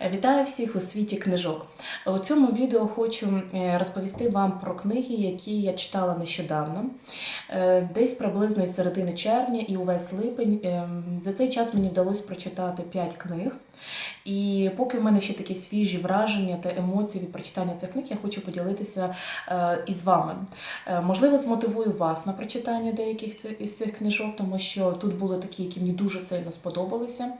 Вітаю всіх у світі книжок. У цьому відео хочу е, розповісти вам про книги, які я читала нещодавно, Е, десь приблизно із середини червня і увесь липень. Е, За цей час мені вдалося прочитати 5 книг. І поки в мене ще такі свіжі враження та емоції від прочитання цих книг, я хочу поділитися із вами. Можливо, змотивую вас на прочитання деяких із цих книжок, тому що тут були такі, які мені дуже сильно сподобалися.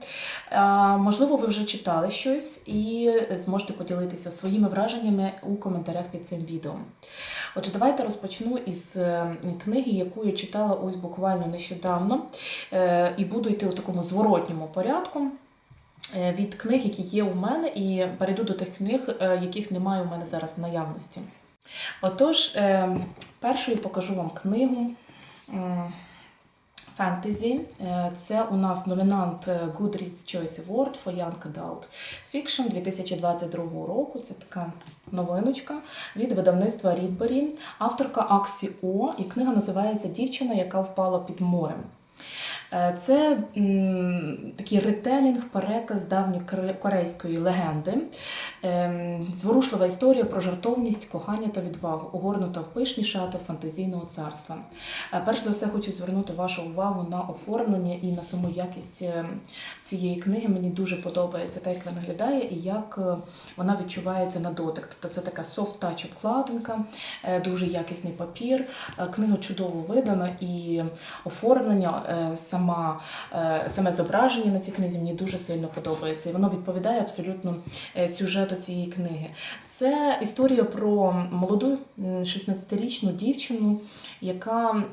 Можливо, ви вже читали щось і зможете поділитися своїми враженнями у коментарях під цим відео. Отже, давайте розпочну із е, книги, яку я читала ось буквально нещодавно, Е, і буду йти у такому зворотньому порядку. е, Від книг, які є у мене, і перейду до тих книг, яких немає у мене зараз в наявності. Отож, першою покажу вам книгу фентезі. Е, Це у нас номінант е, Goodreads Choice Award for Young Adult Fiction 2022 року. Це така новиночка від видавництва Рідбері, авторка Аксі О, і книга називається Дівчина, яка впала під морем. Е, Це такий ретелінг, переказ давньокорейської легенди. Ем, Зворушлива історія про жартовність, кохання та відвагу, огорнута в пишні шати фантазійного царства. Е, Перш за все, хочу звернути вашу увагу на оформлення і на саму якість е, цієї книги. Мені дуже подобається те, як вона виглядає і як вона відчувається на дотик. Тобто це така софт-тач обкладинка, дуже якісний папір. Книга чудово видана і оформлення, е, сама, е, саме зображення на цій книзі мені дуже сильно подобається. І воно відповідає абсолютно е, сюжету цієї книги. Це історія про молоду 16-річну дівчину, яка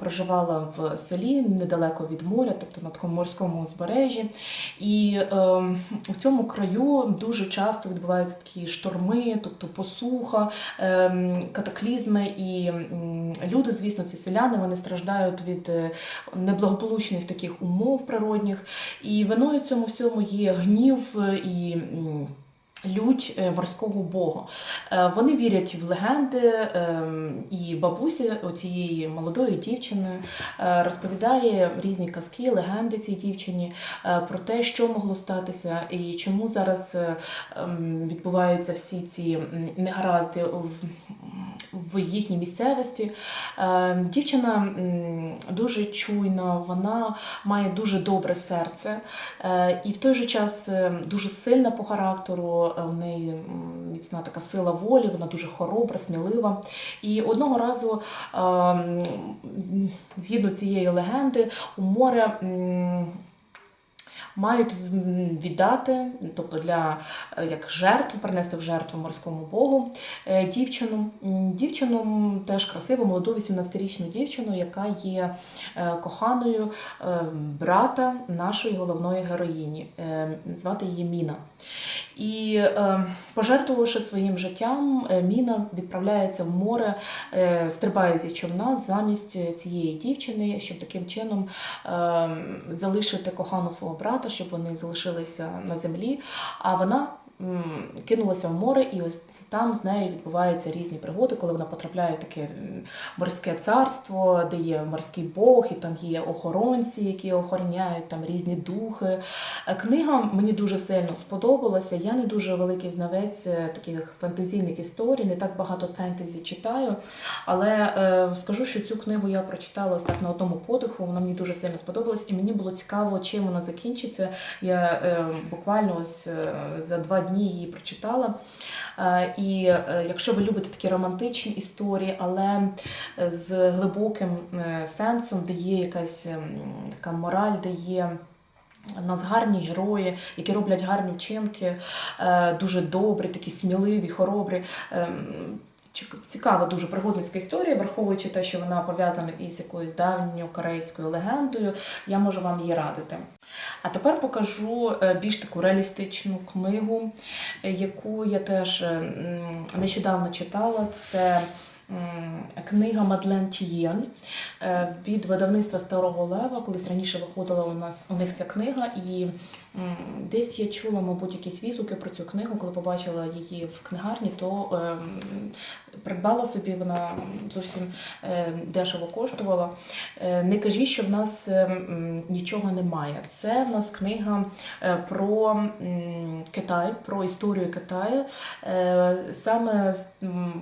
проживала в селі недалеко від моря, тобто на такому морському узбережжі. І е, в цьому краю дуже часто відбуваються такі шторми, тобто посуха, е, катаклізми. І люди, звісно, ці селяни вони страждають від е, неблагополучних таких умов природних. І виною цьому всьому є гнів е, і. Лють е, морського бога. Е, Вони вірять в легенди, ем, і бабуся цієї молодої дівчини е, розповідає різні казки, легенди цій дівчині про те, що могло статися, і чому зараз ем, відбуваються всі ці негаразди в, їхній місцевості. Е, Дівчина дуже чуйна, вона має дуже добре серце, е, і в той же час е, дуже сильна по характеру. В неї міцна така сила волі, вона дуже хоробра, смілива. І одного разу, е, м, з- згідно цієї легенди, у море. Мають віддати, тобто для е, як жертву, принести в жертву морському богу е, дівчину. Дівчину теж красиву, молоду 18-річну дівчину, яка є е, коханою е, брата нашої головної героїні. Е, Звати її Міна. І е, пожертвувавши своїм життям, е, Міна відправляється в море, е, стрибає зі човна замість цієї дівчини, щоб таким чином е, залишити кохану свого брата, щоб вони залишилися на землі. А вона кинулася в море, і ось там з нею відбуваються різні пригоди, коли вона потрапляє в таке морське царство, де є морський бог, і там є охоронці, які охороняють там різні духи. Е, Книга мені дуже сильно сподобалася. Я не дуже великий знавець е, таких фентезійних історій, не так багато фентезі читаю. Але е, скажу, що цю книгу я прочитала ось так на одному подиху. Вона мені дуже сильно сподобалась, і мені було цікаво, чим вона закінчиться. Я буквально ось за два дні її прочитала. Е, і е, якщо ви любите такі романтичні історії, але з глибоким е, сенсом, де є якась ем, така мораль, де є. У нас гарні герої, які роблять гарні вчинки, е, дуже добрі, такі сміливі, хоробрі. Цікава дуже пригодницька історія, враховуючи те, що вона пов'язана із якоюсь давньою корейською легендою, я можу вам її радити. А тепер покажу е, більш таку реалістичну книгу, е, яку я теж нещодавно читала. Це книга Мадлен Тієн е, від видавництва Старого Лева. Колись раніше виходила у нас у них ця книга, і десь я чула, мабуть, якісь відгуки про цю книгу, коли побачила її в книгарні, то ем, придбала собі вона зовсім е, дешево коштувала. Е, Не кажіть, що в нас е, нічого немає. Це в нас книга про Китай, про історію Китаю. Саме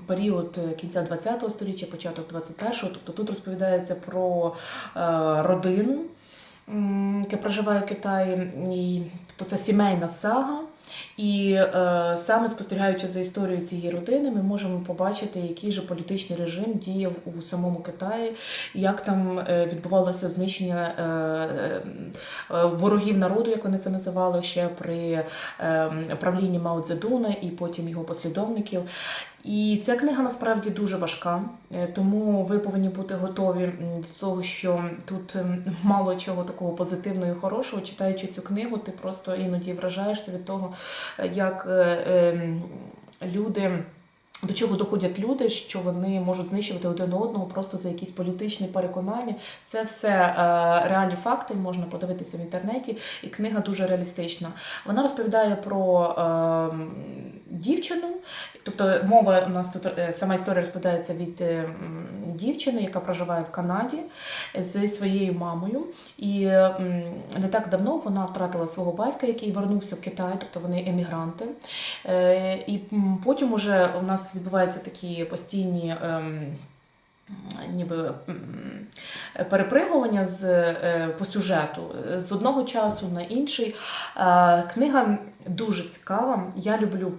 період кінця 20-го століття, початок 21-го, тобто тут розповідається про е, родину, яка проживає в Китаї, і, тобто це сімейна сага. І е, саме спостерігаючи за історією цієї родини, ми можемо побачити, який же політичний режим діяв у самому Китаї, як там е, відбувалося знищення е, е, ворогів народу, як вони це називали ще при е, правлінні Мао Цзедуна і потім його послідовників. І ця книга насправді дуже важка, е, тому ви повинні бути готові до того, що тут ем, мало чого такого позитивного і хорошого. Читаючи цю книгу, ти просто іноді вражаєшся від того, е, як е, ем, люди. До чого доходять люди, що вони можуть знищувати один одного просто за якісь політичні переконання. Це все е, реальні факти, можна подивитися в інтернеті, і книга дуже реалістична. Вона розповідає про е, дівчину, тобто мова у нас тут е, сама історія розповідається від е, дівчини, яка проживає в Канаді зі своєю мамою. І не так давно вона втратила свого батька, який вернувся в Китай, тобто вони емігранти. Е, І потім уже у нас відбуваються такі постійні. Ніби перепригування з, е, по сюжету з одного часу на інший. Е, Книга дуже цікава. Я люблю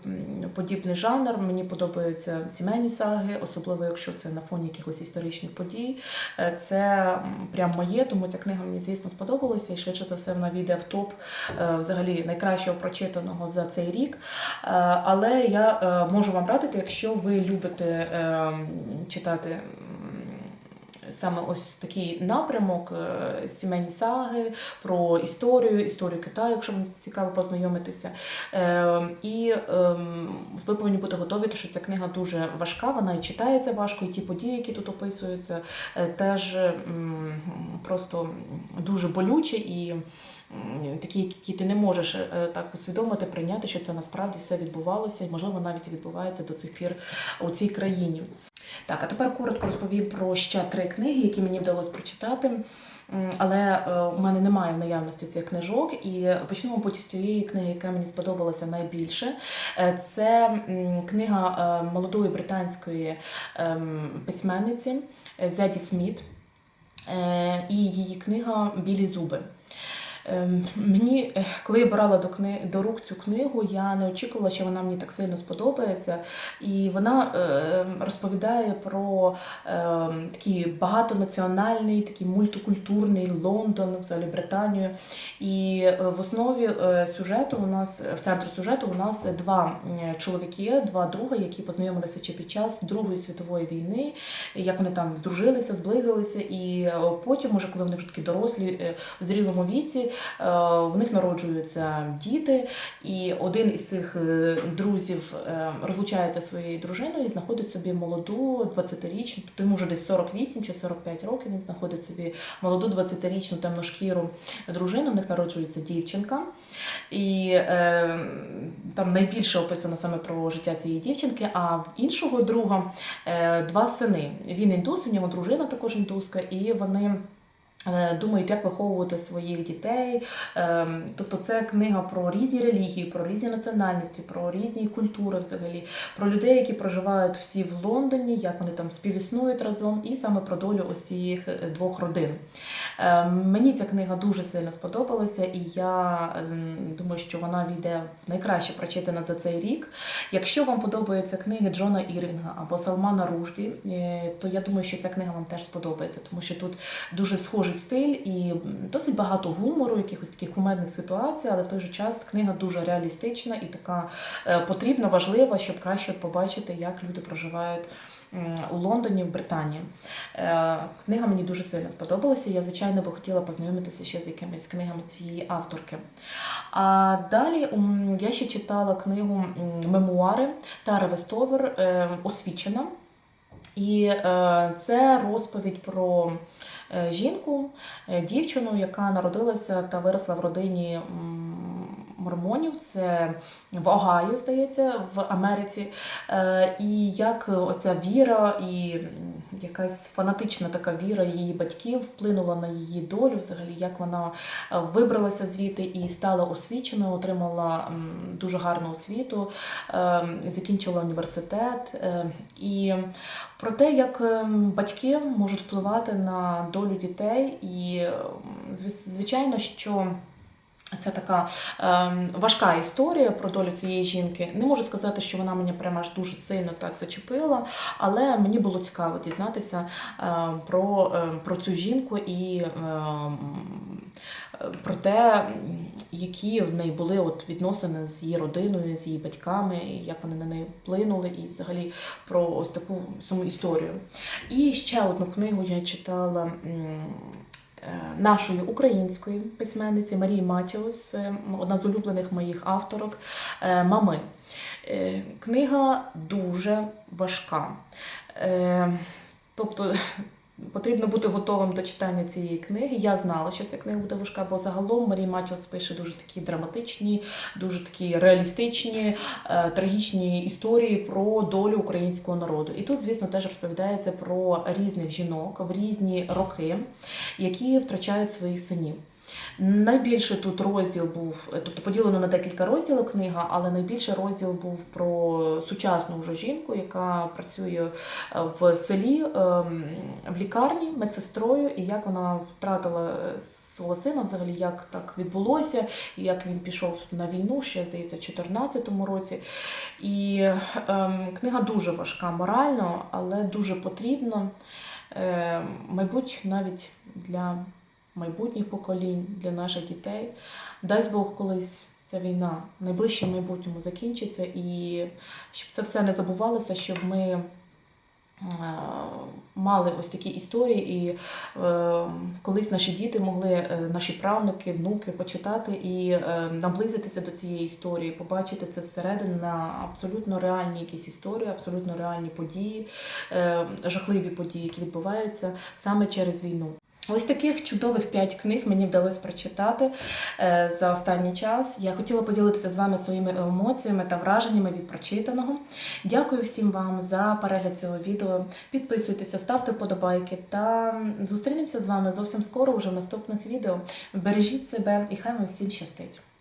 подібний жанр. Мені подобаються сімейні саги, особливо якщо це на фоні якихось історичних подій. Е, Це прям моє, тому ця книга мені, звісно, сподобалася. І швидше за все вона війде в топ взагалі найкращого прочитаного за цей рік. Але я можу вам радити, якщо ви любите читати. Саме ось такий напрямок е, сімейні саги про історію, історію Китаю, якщо вам цікаво познайомитися. Е, І ем, ви повинні бути готові, тому що ця книга дуже важка, вона і читається важко, і ті події, які тут описуються, е, теж просто дуже болючі і такі, які ти не можеш так усвідомити, прийняти, що це насправді все відбувалося, і можливо навіть відбувається до цих пір у цій країні. Так, а тепер коротко розповім про ще три книги, які мені вдалося прочитати. Але е, у мене немає в наявності цих книжок, і почну, мабуть, з тієї книги, яка мені сподобалася найбільше. Е, Це книга е, молодої британської ем, письменниці Зеді Сміт і її книга Білі зуби. Ем, Мені, е, коли я брала до кни... до рук цю книгу, я не очікувала, що вона мені так сильно сподобається. І вона е, розповідає про е, такий багатонаціональний, такий мультикультурний Лондон, взагалі Британію. І е, в основі е, сюжету у нас в центрі сюжету у нас два чоловіки, два друга, які познайомилися ще під час Другої світової війни, як вони там здружилися, зблизилися, і потім, уже коли вони вже такі дорослі в зрілому віці, в них народжуються діти, і один із цих е, друзів е, розлучається зі своєю дружиною і знаходить собі молоду 20-річну, тобто йому вже десь 48 чи 45 років. Він знаходить собі молоду 20-річну темношкіру дружину. В них народжується дівчинка. І е, там найбільше описано саме про життя цієї дівчинки. А в іншого друга е, два сини. Він індус, у нього дружина також індуска, і вони. Е, Думають, як виховувати своїх дітей. Ем, Тобто, це книга про різні релігії, про різні національності, про різні культури взагалі, про людей, які проживають всі в Лондоні, як вони там співіснують разом, і саме про долю усіх е, двох родин. Ем, Мені ця книга дуже сильно сподобалася, і я ем, думаю, що вона війде в найкраще прочитана за цей рік. Якщо вам подобаються книги Джона Ірвінга або Салмана Ружді, е, то я думаю, що ця книга вам теж сподобається, тому що тут дуже схожий стиль і досить багато гумору, якихось таких кумедних ситуацій, але в той же час книга дуже реалістична і така е, потрібна, важлива, щоб краще побачити, як люди проживають. У Лондоні, в Британії. Е, Книга мені дуже сильно сподобалася. Я, звичайно, би хотіла познайомитися ще з якимись книгами цієї авторки. А далі я ще читала книгу Мемуари Тари Вестовер е, Освічена. І е, це розповідь про жінку, дівчину, яка народилася та виросла в родині мормонів. Це в Огайо, здається, в Америці. Е, і як оця віра і якась фанатична така віра її батьків вплинула на її долю, взагалі, як вона е, вибралася звідти і стала освіченою, отримала дуже гарну освіту, е, закінчила університет. І про те, як батьки можуть впливати на долю дітей, і звичайно, що. Це така ем, важка історія про долю цієї жінки. Не можу сказати, що вона мене прямо аж дуже сильно так зачепила, але мені було цікаво дізнатися ем, про, ем, про цю жінку і ем, про те, які в неї були от відносини з її родиною, з її батьками, як вони на неї вплинули, і взагалі про ось таку саму історію. І ще одну книгу я читала. м, е, Нашої української письменниці Марії Матіус, е, одна з улюблених моїх авторок е, Мами. Е, Книга дуже важка. Е, Тобто потрібно бути готовим до читання цієї книги. Я знала, що ця книга буде важка, бо загалом Марій Матіос пише дуже такі драматичні, дуже такі реалістичні, е, трагічні історії про долю українського народу. І тут, звісно, теж розповідається про різних жінок в різні роки, які втрачають своїх синів. Найбільше тут розділ був, е, тобто поділено на декілька розділів книга, але найбільше розділ був про сучасну вже жінку, яка працює е, в селі ем, в лікарні медсестрою, і як вона втратила е, свого сина, взагалі як так відбулося, як він пішов на війну, ще здається, в 2014 році. І ем, книга дуже важка морально, але дуже потрібна. Е, мабуть, навіть для майбутніх поколінь, для наших дітей. Дасть Бог колись ця війна в найближчому майбутньому закінчиться, і щоб це все не забувалося, щоб ми е, мали ось такі історії, і е, колись наші діти могли, е, наші правнуки, внуки почитати і е, наблизитися до цієї історії, побачити це зсередини на абсолютно реальні якісь історії, абсолютно реальні події, е, жахливі події, які відбуваються саме через війну. Ось таких чудових п'ять книг мені вдалося прочитати е, за останній час. Я хотіла поділитися з вами своїми емоціями та враженнями від прочитаного. Дякую всім вам за перегляд цього відео. Підписуйтеся, ставте вподобайки та зустрінемося з вами зовсім скоро уже в наступних відео. Бережіть себе і хай вам всім щастить!